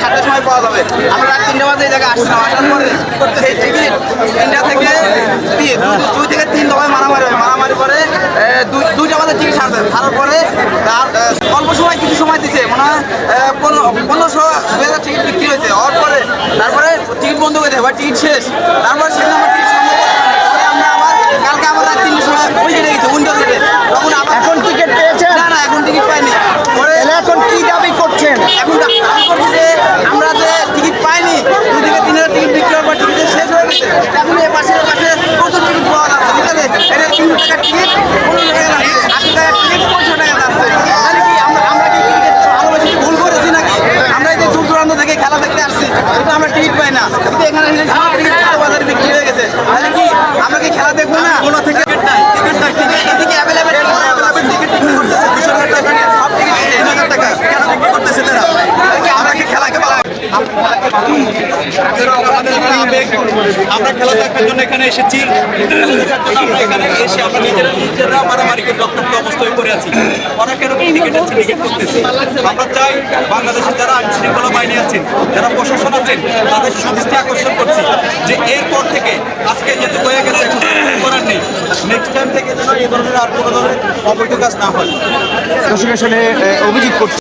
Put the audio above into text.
সাতটার সময় পাওয়া যাবে আমরা রাত তিনটা বাজে এই জায়গায় আসছিলাম আসার টিকিট তিনটা থেকে দুই থেকে তিন দফায় মারামারি হয় মারামারি পরে দুইটা বাজে টিকিট ছাড়ছে ছাড়ার পরে অল্প সময় কিছু সময় দিছে মনে হয় পনেরোশো দুই হাজার টিকিট বিক্রি হয়েছে হওয়ার পরে তারপরে টিকিট বন্ধ করে দেয় বা শেষ তারপরে সেখানে আমার টিকিট এখন কি দাবি করছেন? এখন দাবি করছি যে আমরা যে টিকিট পাইনি, দুই থেকে তিন হাজার টিকিট বিক্রি হওয়ার টিকিট শেষ হয়ে গেছে। এখন এই পাশে পাশে প্রচুর টিকিট পাওয়া যাচ্ছে, ঠিক আছে? এটা তিনশো টাকার টিকিট, পনেরো টাকা আশি টিকিট, পঁয়ষট্টি টাকা তাহলে কি আমরা আমরা কি ভুল করেছি নাকি? আমরা এই যে দূর দূরান্ত থেকে খেলা দেখতে আসছি, কিন্তু আমরা টিকিট পাই না। কিন্তু এখানে এসে সব টিকিট কালো বাজারে বিক্রি হয়ে গেছে তাহলে কি আমরা কি খেলা দেখব না কোনো থেকে টিকিট নাই টিকিট নাই টিকিট এদিকে অ্যাভেলেবেল অ্যাভেলেবেল টিকিট বিক্রি করতেছে দুশো টাকা টাকা সব টিকিট তিন হাজার টাকা কেন বিক্রি করতেছে তারা তাহলে কি আমরা কি খেলাকে ভালো আমরা খেলা দেখার জন্য এখানে এসেছি। বাংলাদেশের যারা প্রশাসন তাদের আকর্ষণ করছি। যে এরপর থেকে আজকে যেহেতু হয়ে গেছে নেক্সট টাইম থেকে আর কাজ না হয়। অভিযোগ করছে।